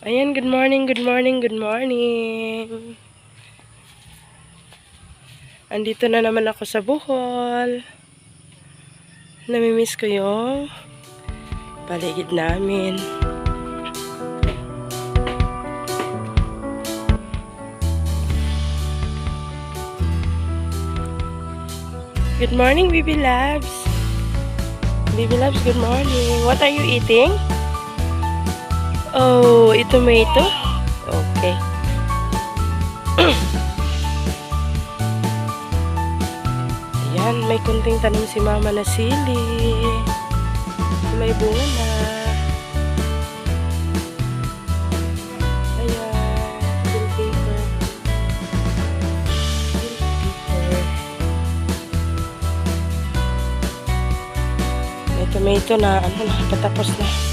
Ayan, good morning, good morning, good morning. Andito na naman ako sa Bohol. Namimiss ko yung paligid namin. Good morning, Baby Labs. Baby Labs, good morning. What are you eating? Oh, ito tomato? Okay. Ayan, may kunting tanim si mama na sili. May bunga na. May tomato na, ano na, patapos na.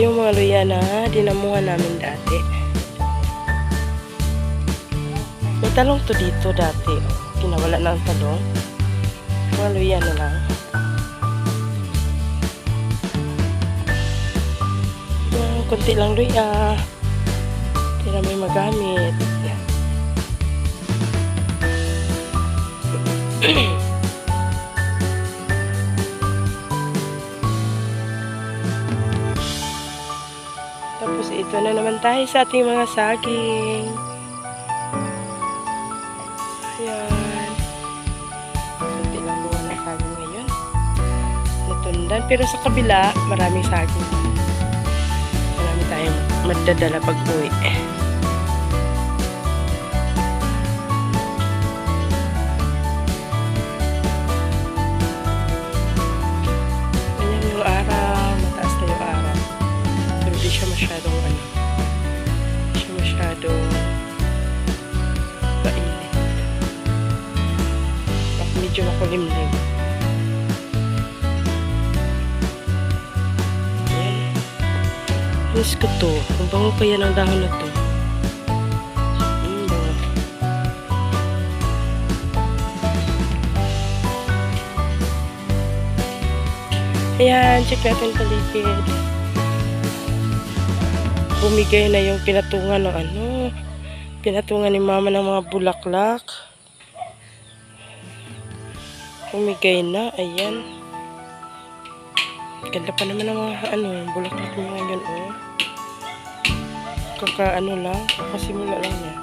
Yung mga luya na dinamuhan namin dati. May talong to dito dati. Kinawala na ang talong. Mga luya na lang. Yung kunti lang luya. Na may magamit. Tapos ito na naman tayo sa ating mga saging. Ayan. Kunti lang buwan ng saging ngayon. Natundan. Pero sa kabila, maraming saging. Marami tayong madadala pag uwi. Miss ko to. Ang bango kaya ng dahon na to. Mm, bango. Ayan, check natin paligid bumigay na yung pinatungan ng ano, pinatungan ni mama ng mga bulaklak. Bumigay na, ayan. Ganda pa naman ng mga ano, bulaklak niya ngayon, oh. Kaka ano lang, kakasimula lang niya.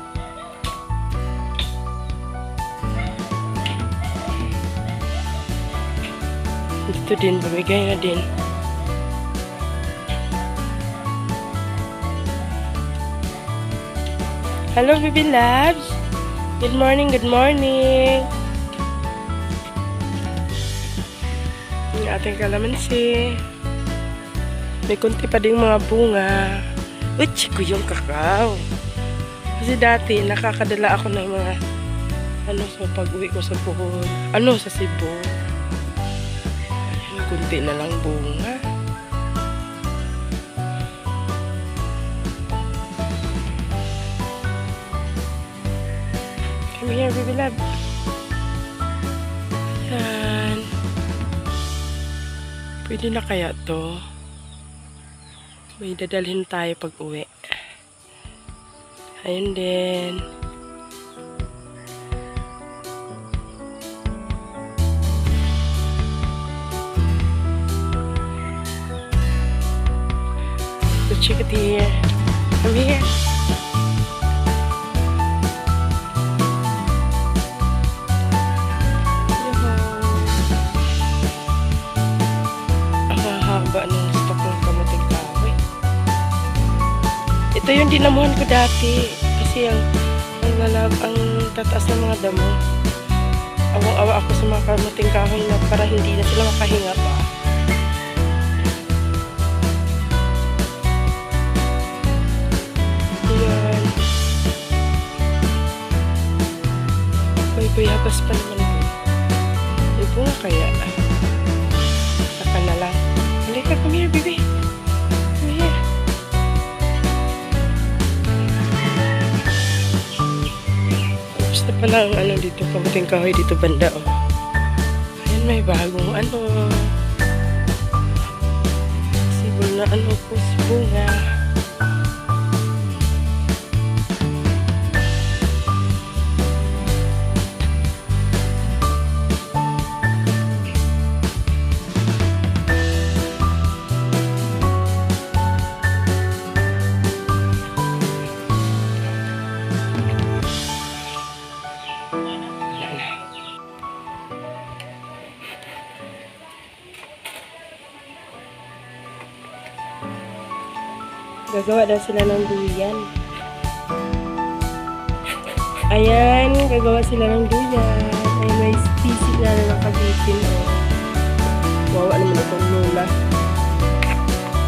Dito din, bumigay na din. Hello, baby labs. Good morning, good morning. Ating kalamansi. May kunti pa ding mga bunga. Uch, ko yung kakao. Kasi dati, nakakadala ako ng mga ano sa pag-uwi ko sa Bohol. Ano, sa Cebu. Ayun, kunti na lang bunga. Come here, baby love. Yan. Pwede na kaya to? May dadalhin tayo pag uwi. Ayun din. Let's check it here. Yung dinamuhan ko dati. Kasi ang, ang, lalab, ang tataas ng mga damo. Awang-awa ako sa mga kamuting kahoy na para hindi na sila makahinga pa. Ayan. May bayabas pa naman. May bunga kaya. Pala ang ano dito, kamuting kahoy dito banda oh. Ayan, may bagong ano. Sibol na ano po, bunga. Gagawa daw sila ng duyan. Ayan, gagawa sila ng duyan. Ay, may sisig na na nakabitin. Oh. Wawa naman itong lula.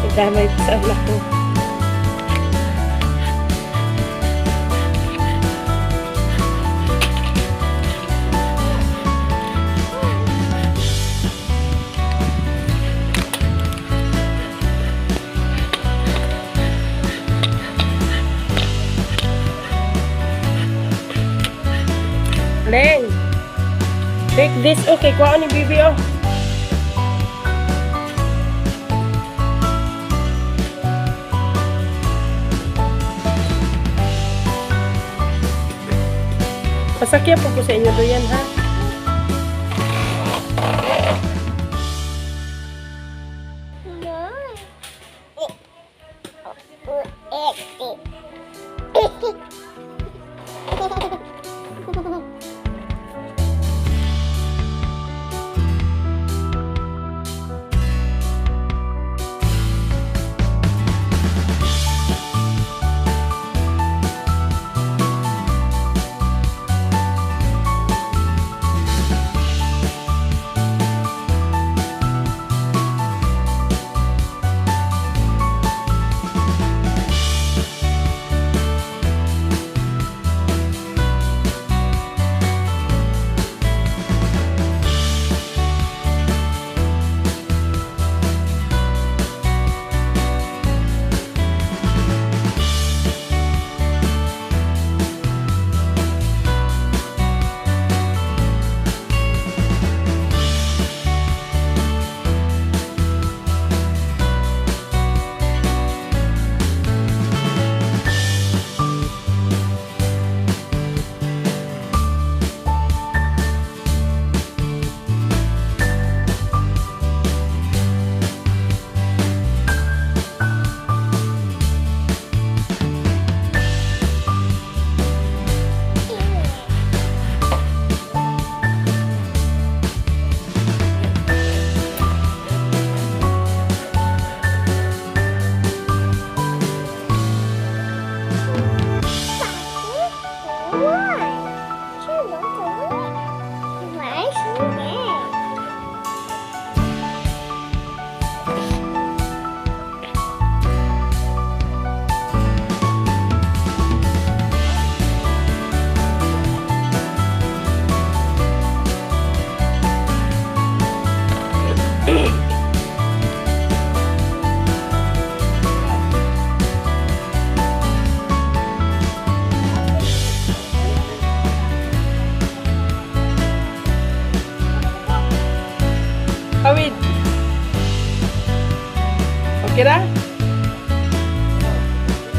Nagdamay pa sa anak ko. This. Okay, kuha ni Bibi, oh. Pasakya po ko sa inyo doon ha.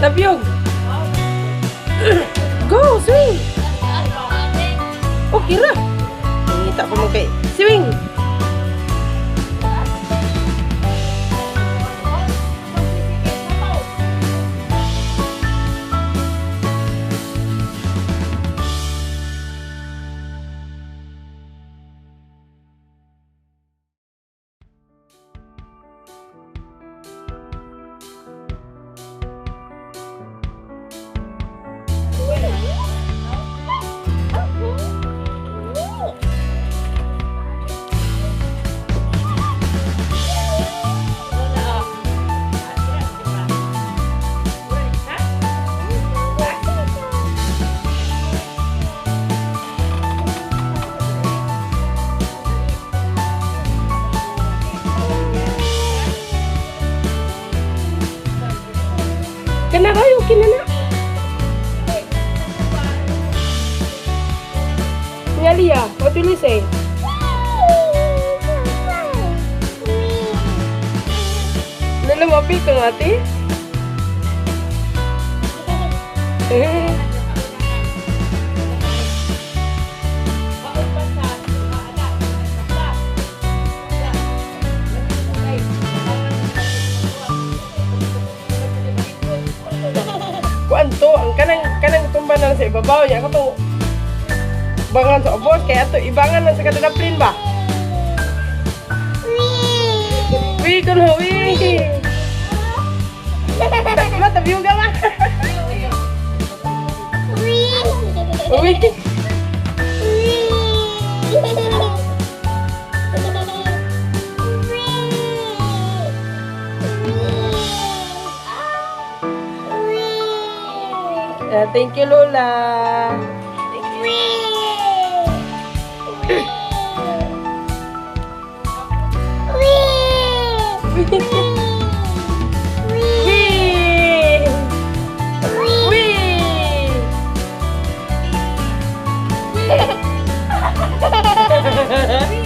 Tabyog. Go, swing. Okay ra. Nangita pa mo kay. Swing. Bilis eh. Nalamapi ka nga, ate? Eh. Kuan to, ang kanang kanang tumba na sa ibabaw niya kato. bangan sok bos kayak tuh ibangan nang sekadar print bah wi kun ho wi ma tapi juga lah. wi wi Uh, ya, thank you, Lola. วิ่งวิ่งวิ่ง